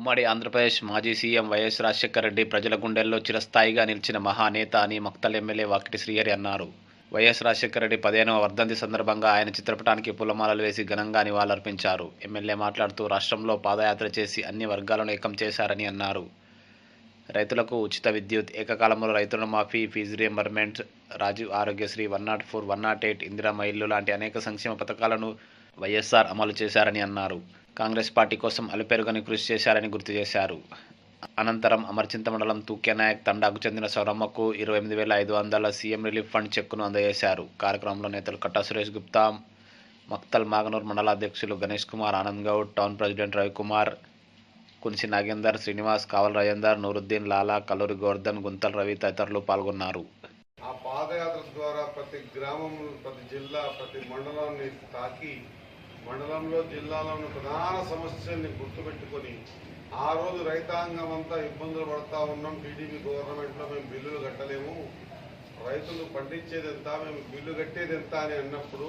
ఉమ్మడి ఆంధ్రప్రదేశ్ మాజీ CM YS Rajasekhara Reddy ప్రజల గుండెల్లో చిరస్థాయిగా నిలిచిన మహానేత అని మక్తల్ ఎమ్మెల్యే వాకిటి శ్రీహరి అన్నారు. వైఎస్ రాజశేఖర రెడ్డి పదిహేనవ వర్ధంతి సందర్భంగా ఆయన చిత్రపటానికి పూలమాలలు వేసి ఘనంగా నివాళులర్పించారు. ఎమ్మెల్యే మాట్లాడుతూ రాష్ట్రంలో పాదయాత్ర చేసి అన్ని వర్గాలను ఏకం చేశారని అన్నారు. రైతులకు ఉచిత విద్యుత్ ఏకకాలంలో రైతుల మాఫీ fees reimbursement Rajiv Aarogyasri one nought four one nought eight Indira మైళ్ళు లాంటి అనేక సంక్షేమ పథకాలను వైఎస్ఆర్ అమలు చేశారని అన్నారు. కాంగ్రెస్ పార్టీ కోసం అలుపెరుగని కృషి చేశారని గుర్తు చేశారు. అనంతరం అమర్చింత మండలం తూక్యనాయక్ తండాకు చెందిన సౌరమ్మకు ఇరవై ఎనిమిది వేల ఐదు వందల సీఎం రిలీఫ్ ఫండ్ చెక్కును అందజేశారు. కార్యక్రమంలో నేతలు కట్టా సురేష్ గుప్తా మక్తల్ మాగనూర్ మండల అధ్యక్షులు గణేష్ కుమార్ ఆనంద్ గౌడ్ టౌన్ ప్రెసిడెంట్ రవికుమార్ కున్సి నాగేందర్ శ్రీనివాస్ కావల్ రాజేందర్ నూరుద్దీన్ లాలా కల్లూరి గోవర్ధన్ గుంతల్ రవి తదితరులు పాల్గొన్నారు. ఆ పాదయాత్ర ద్వారా ప్రతి గ్రామం ప్రతి జిల్లా ప్రతి మండలాన్ని తాకి మండలంలో జిల్లాలో ఉన్న ప్రధాన సమస్యల్ని గుర్తుపెట్టుకొని ఆ రోజు రైతాంగం అంతా ఇబ్బందులు పడతా ఉన్నాం. టీడీపీ గవర్నమెంట్లో మేము బిల్లులు కట్టలేము. రైతులు పండించేది ఎంత మేము బిల్లు కట్టేది ఎంత అని అన్నప్పుడు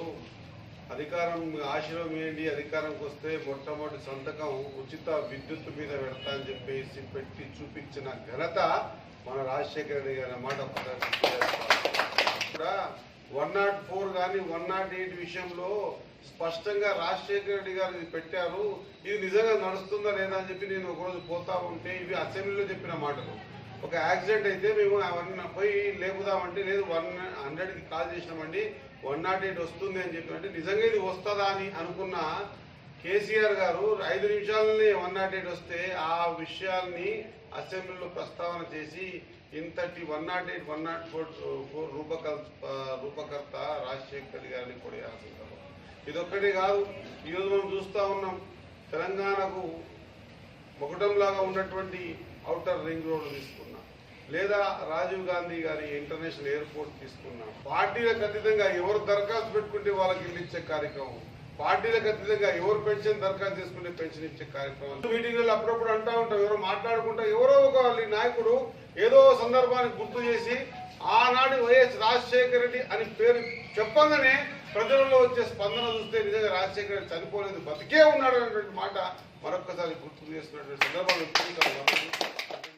అధికారం ఆశీర్వం ఏంటి? అధికారంకి వస్తే మొట్టమొదటి సంతకం ఉచిత విద్యుత్ మీద పెడతా అని చెప్పేసి పెట్టి చూపించిన ఘనత మన రాజశేఖర రెడ్డి గారి మాట కూడా వన్ నాట్ ఫోర్ కానీ వన్ నాట్ ఎయిట్ విషయంలో స్పష్టంగా రాజశేఖర రెడ్డి గారు ఇది పెట్టారు. ఇది నిజంగా నడుస్తుందా లేదా అని చెప్పి నేను ఒకరోజు పోతా ఉంటే ఇవి అసెంబ్లీలో చెప్పిన మాటలు. ఒక యాక్సిడెంట్ అయితే మేము అవన్నీ పోయి లేపుదామంటే లేదు వన్ హండ్రెడ్కి కాల్ చేసినామండి. వన్ నాట్ ఎయిట్ వస్తుంది అని చెప్పినట్టే నిజంగా ఇది వస్తుందా అని అనుకున్న కేసీఆర్ గారు ఐదు నిమిషాలని వన్ నాట్ ఎయిట్ వస్తే ఆ విషయాల్ని అసెంబ్లీలో ప్రస్తావన చేసి ఇంతటి one nought eight one nought four four రూపకర్త Rajasekhar గారిని కూడా ఆశిస్తాం ఇదొక్కటే కాదు ఈరోజు మనం చూస్తూ ఉన్నాం తెలంగాణకు మొకటంలాగా ఉన్నటువంటి ఔటర్ రింగ్ రోడ్ తీసుకున్నా లేదా రాజీవ్ గాంధీ గారి ఇంటర్నేషనల్ ఎయిర్పోర్ట్ తీసుకున్నా పార్టీలకు అతీతంగా ఎవరు దరఖాస్తు పెట్టుకుంటే వాళ్ళకి ఇల్లు ఇచ్చే కార్యక్రమం? పార్టీలకు అతీతంగా ఎవరు పెన్షన్ దరఖాస్తు చేసుకుంటే పెన్షన్ ఇచ్చే కార్యక్రమం. మీటింగ్లలో అప్పుడప్పుడు అంటా ఉంటాం ఎవరో మాట్లాడుకుంటా ఎవరో ఒక వాళ్ళ నాయకుడు ఏదో సందర్భానికి గుర్తు చేసి ఆనాడు వైఎస్ రాజశేఖర రెడ్డి అని పేరు చెప్పగానే ప్రజలలో వచ్చే స్పందన చూస్తే నిజంగా రాజశేఖర రెడ్డి చనిపోలేదు బతికే ఉన్నాడు అనేటువంటి మాట మరొక్కసారి గుర్తు చేస్తున్నటువంటి సందర్భాలు